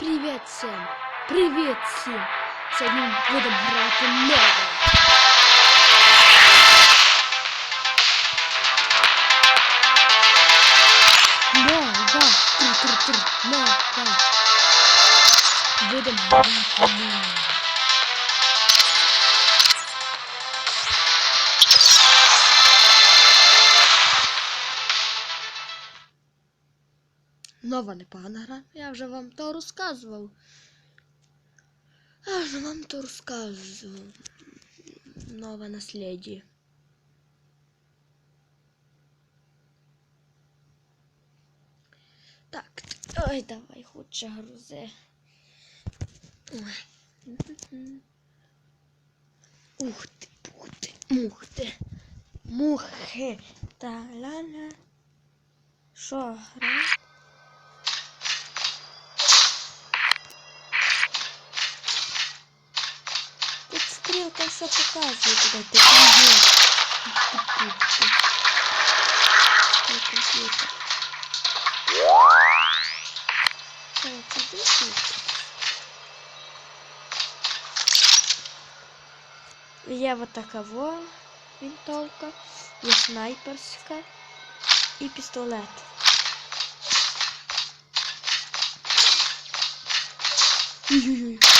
Привіт всім! Привіт всім! Сьогодні будемо грати нове. Нова! Тр-тр-тр! Нова! Будемо грати нове. Нова непогана гра. Я вже вам то розказував. Я вже вам то розказував. Нове наслідие. Так, ой, давай, хоче грузи. Ой. Ух ти, пух ти, мух ти. Мухи. Та-ла-ла. Що, гра? Тут стрілка все показує, куди ти йдеш. Той комп'ютер. Так, іди тут. Є вот така во винтовка, є снайперська і пістолет. Ой-ой-ой.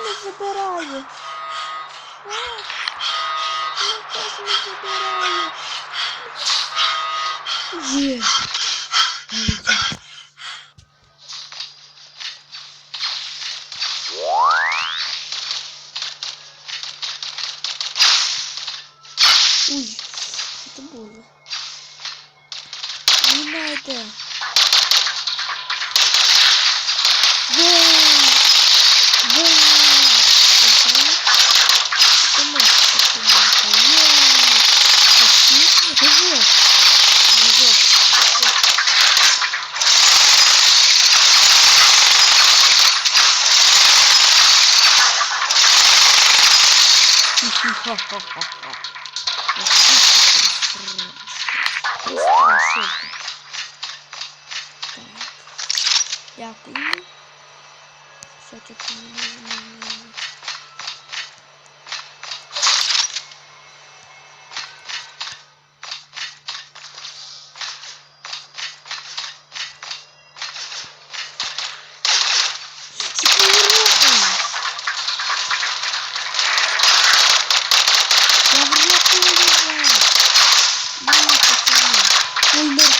космос забирає. Ніхто космос забирає. Є. У мене?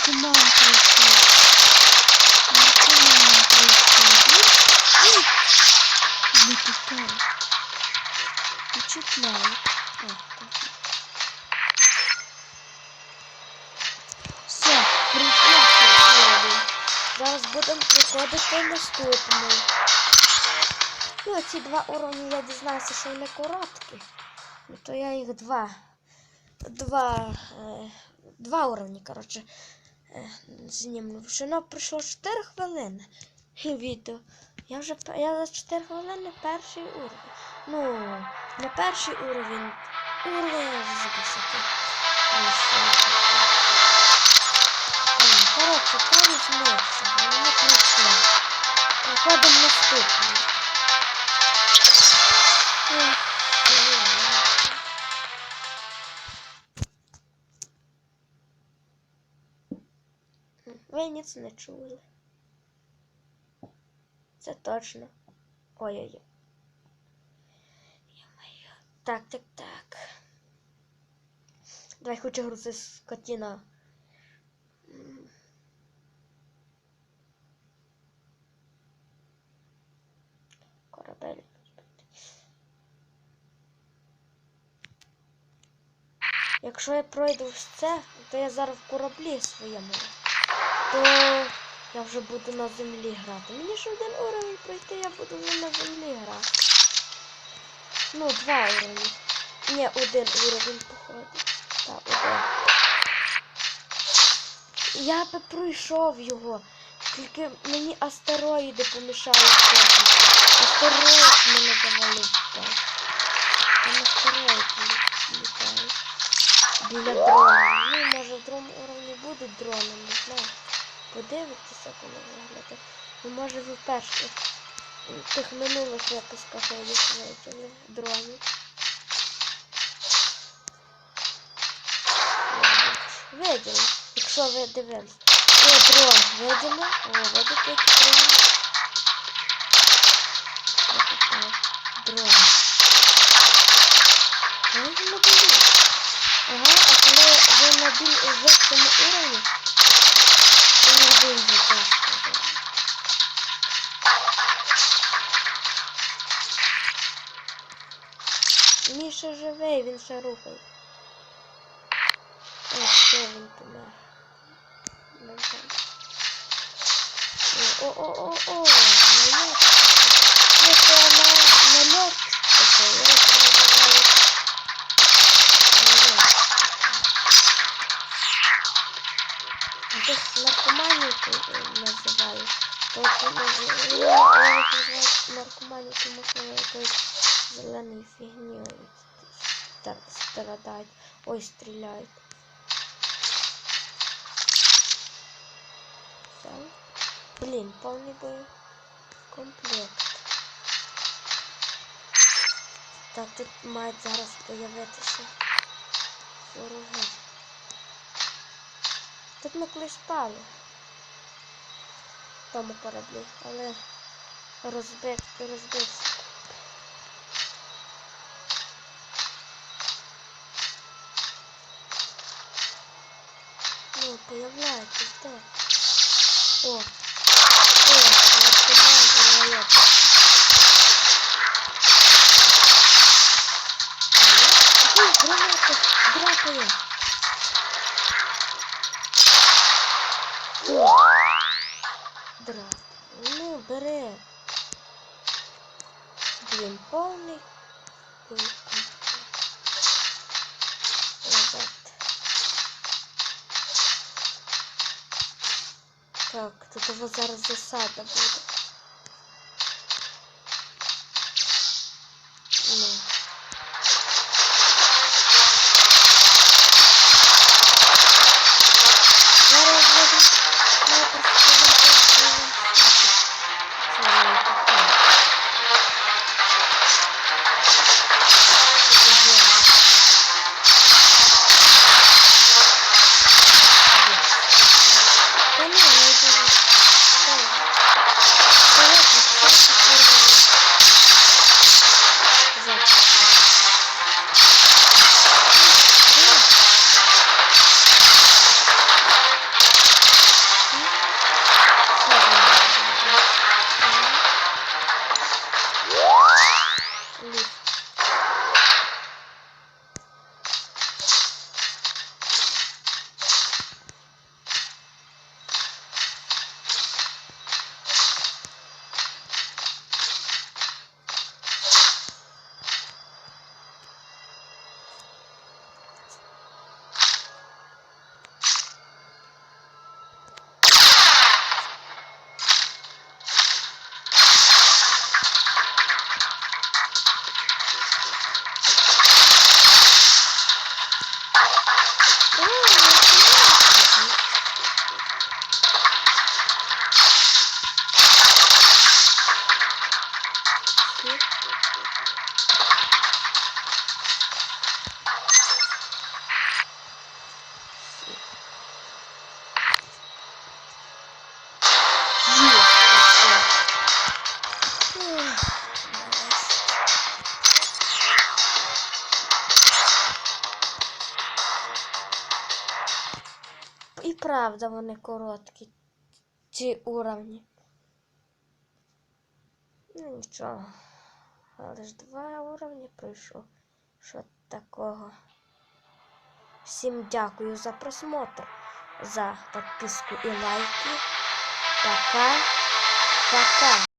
Наркоман пришел. Наркоман пришел. Ой. Не пускай. Впечатляет. Все, прийшла приходи. Зараз будемо приходити наступний. Ну, ці два уровні я дізнався, що вони короткі. Ну, то я їх два. Два. Е, два уровні, коротше. Знімлю. Воно пройшло 4 хвилини. Відео. Я вже я за 4 хвилини перший уровень. Ну, не перший уровень. Уровень я вже записати. Коротше, там змився. Воно не прийшло. Приходимо наступний. Ви ніц не чули. Це точно. Ой-ой-ой. Так, так, так. Давай хочу грузи скотіна. Корабель. Якщо я пройду все, то я зараз в кораблі своєму. То Я вже буду на землі грати. Мені ж один уровень пройти, я буду вже на землі грати. Ну, два уровні. Ні, один уровень походу. Так, один. Я би пройшов його. Тільки мені астероїди помішали трохи. Астероїд мене завалив. Там астероїд лі- літає. Біля дрона. Ну, може в другому уровні будуть дрони, не знаю. Подивитися, коли виглядає. Ну, може ви перших в тих минулих випусках я їх виділи дронів. Якщо ви дивились. О, дрон виділи. О, видите, які дрони? Дрон. Ага, а коли ви на біль вищому уровні, Міша живий, він ще рухає. О, все, він помер. О, о, о, о, о, нальот. Це на, нальот такий, я його називаю. Десь наркоманію називаю. Тобто, називаю що вони якоюсь зеленою фігньою страдають. Ой, стріляють. Все. Блін, повний комплект. Так, тут мають зараз появитися вороги. Тут ми колись спали тому кораблі, але розбив, розбився. Появляйтесь, да. О, о, наркоман и налет. Ой, граната. О, драк. Ну, бери. Повний. комплект. Назад. Так, тут у вас зараз засада буде. Правда вони короткі, ці уровні. Ну нічого. Але ж два уровні пройшов. Що такого? Всім дякую за просмотр, за підписку і лайки. Пока. Пока.